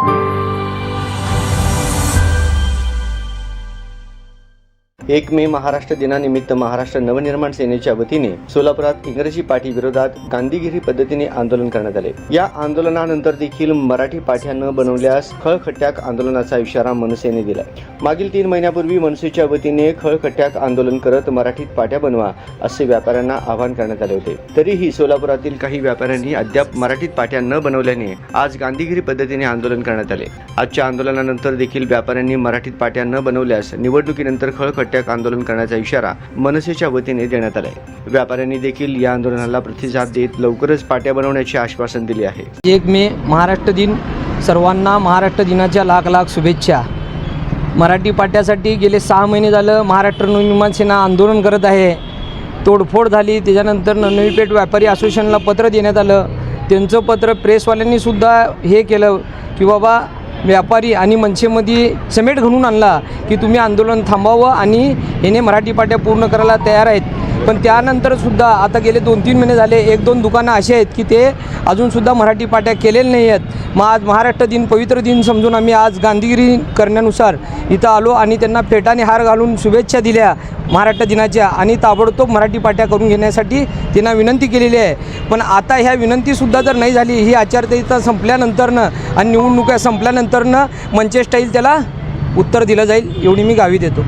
Thank you. एक मे महाराष्ट्र दिनानिमित्त महाराष्ट्र नवनिर्माण सेनेच्या वतीने सोलापुरात इंग्रजी पाठी विरोधात गांधीगिरी पद्धतीने आंदोलन करण्यात आले. या आंदोलनानंतर देखील मराठी पाठ्या न बनवल्यास खळखट्याक आंदोलनाचा इशारा मनसेने दिला मागील तीन महिन्यापूर्वी मनसेच्या वतीने खळखट्याक आंदोलन करत मराठीत पाठ्या बनवा असे व्यापाऱ्यांना आवाहन करण्यात आले होते. तरीही सोलापुरातील काही व्यापाऱ्यांनी अद्याप मराठीत पाट्या न बनवल्याने आज गांधीगिरी पद्धतीने आंदोलन करण्यात आले. आजच्या आंदोलनानंतर देखील व्यापाऱ्यांनी मराठीत पाट्या न बनवल्यास निवडणुकीनंतर खळखट्याक आंदोलन करण्याचा इशारा मनसेच्या वतीने देण्यात आलाय. व्यापाऱ्यांनी देखील या आंदोलनाला प्रतिसाद देत लवकरच पाट्या बनवण्याचे आश्वासन दिले आहे. एक मे महाराष्ट्र दिन. सर्वांना महाराष्ट्र दिनाच्या लाख लाख शुभेच्छा. मराठी पाट्यासाठी गेले सहा महिने झालं महाराष्ट्र नवनिर्माण सेना आंदोलन करत आहे. तोडफोड झाली त्याच्यानंतर नवीपेठ व्यापारी असोसिएशनला पत्र देण्यात आलं. त्यांचं पत्र प्रेसवाल्यांनी सुद्धा हे केलं की बाबा व्यापारी आणि मनसेमध्ये समेट घडून आणला की तुम्ही आंदोलन थांबावं आणि याने मराठी पाट्या पूर्ण करायला तयार आहेत. पण त्यानंतर सुद्धा आता गेले दोन तीन महिने झाले एक दोन दुकानं असे आहेत की ते अजूनसुद्धा मराठी पाट्या केलेल्या नाही आहेत. मग आज महाराष्ट्र दिन पवित्र दिन समजून आम्ही आज गांधीगिरी करण्यानुसार इथं आलो आणि त्यांना फेटाने हार घालून शुभेच्छा दिल्या महाराष्ट्र दिनाच्या आणि ताबडतोब मराठी पाट्या करून घेण्यासाठी त्यांना विनंती केलेली आहे. पण आता ह्या विनंतीसुद्धा जर नाही झाली ही आचारसंहिता संपल्यानंतरनं आणि निवडणुका संपल्यानंतरनं मंचेस्टाईल त्याला उत्तर दिलं जाईल एवढी मी गावी देतो.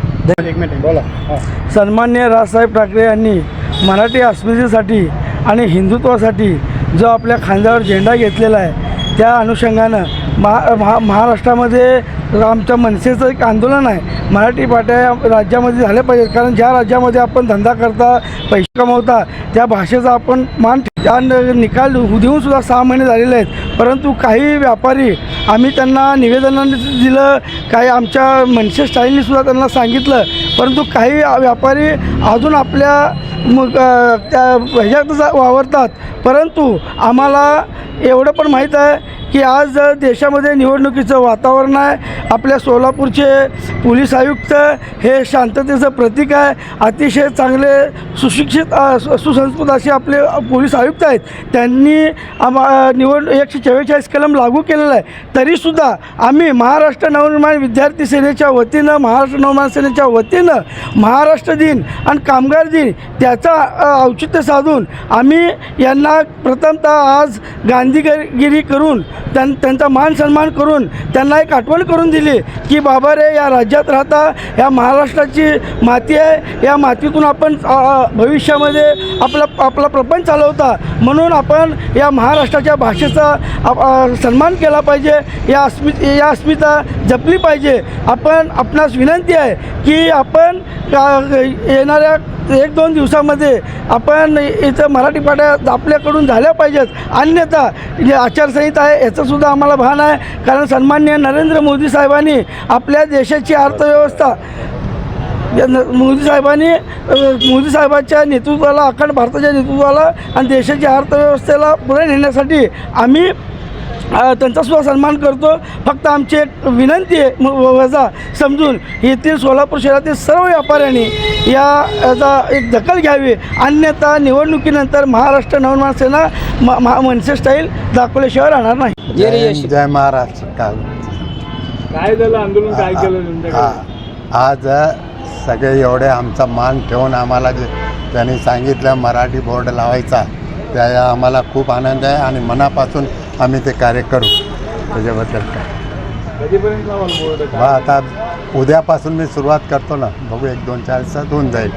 सन्मान्य राजसाहेब ठाकरे यांनी मराठी अस्मितेसाठी आणि हिंदुत्वासाठी जो आपल्या खांद्यावर झेंडा घेतलेला आहे त्या अनुषंगानं महा महा महाराष्ट्रामध्ये तर आमच्या मनसेचं एक आंदोलन आहे. मराठी पाट्या या राज्यामध्ये झाल्या पाहिजेत. कारण ज्या राज्यामध्ये आपण धंदा करता पैसे कमवता त्या भाषेचा आपण मान त्या न- निकाल देऊनसुद्धा सहा महिने झालेले आहेत. परंतु काही व्यापारी आम्ही त्यांना निवेदनाने दिलं काही आमच्या मनसे स्टाईलनीसुद्धा त्यांना सांगितलं. परंतु काही व्यापारी अजून आपल्या मग त्या ह्याच्यातच वावरतात. परंतु आम्हाला एवढं पण माहीत आहे की आज देशामध्ये निवडणुकीचं वातावरण आहे. आपल्या सोलापूरचे पोलीस आयुक्त हे शांततेचं प्रतीक आहे. अतिशय चांगले सुशिक्षित सुसंस्कृत असे आपले पोलीस आयुक्त आहेत. त्यांनी आम्हा निवड एकशे चव्वेचाळीस कलम लागू केलेला आहे. तरीसुद्धा आम्ही महाराष्ट्र नवनिर्माण विद्यार्थी सेनेच्या वतीनं महाराष्ट्र नवनिर्माण सेनेच्या वतीनं महाराष्ट्र दिन आणि कामगार दिन त्याचा औचित्य साधून आम्ही यांना प्रथमतः आज गांधीगिरी करून त्यां त्यांचा मान सन्मान करून त्यांना एक आठवण करून दिली की बाबा रे या राज्यात राहता या महाराष्ट्राची माती आहे या मातीतून आपण भविष्यामध्ये आपला आपला प्रपंच चालवता. म्हणून आपण या महाराष्ट्राच्या भाषेचा सन्मान केला पाहिजे. या अस्मि या अस्मिता जपली पाहिजे. आपण आपणास विनंती आहे की आपण येणाऱ्या एक दोन दिवसामध्ये आपण इथं मराठी पाड्या आपल्याकडून झाल्या पाहिजेत. अन्यथा जे आचारसंहिता आहे याचंसुद्धा आम्हाला भान आहे. कारण सन्मान्य नरेंद्र मोदी साहेबांनी आपल्या देशाची अर्थव्यवस्था मोदी साहेबांनी मोदी साहेबांच्या नेतृत्वाला अखंड भारताच्या नेतृत्वाला आणि देशाच्या अर्थव्यवस्थेला पुढे नेण्यासाठी आम्ही त्यांचा सुद्धा सन्मान करतो. फक्त आमची एक विनंती आहे वजा समजून येथील सोलापूर शहरातील सर्व व्यापाऱ्यांनी या याचा एक दखल घ्यावी. अन्यथा निवडणुकीनंतर महाराष्ट्र नवनिर्माण सेना म- महा मनसे स्टाईल दाखवल्याशिवाय राहणार नाही. जय जय महाराष्ट्र काल काय? झालं आंदोलन? काय केलं हा. आज सगळे एवढे आमचा मान ठेवून आम्हाला जे त्यांनी सांगितलं मराठी बोर्ड लावायचा त्या आम्हाला खूप आनंद आहे आणि मनापासून आम्ही ते कार्य करू त्याच्याबद्दल काय? मग आता उद्यापासून मी सुरुवात करतो ना. बघू एक दोन चार दिवसात होऊन जाईल.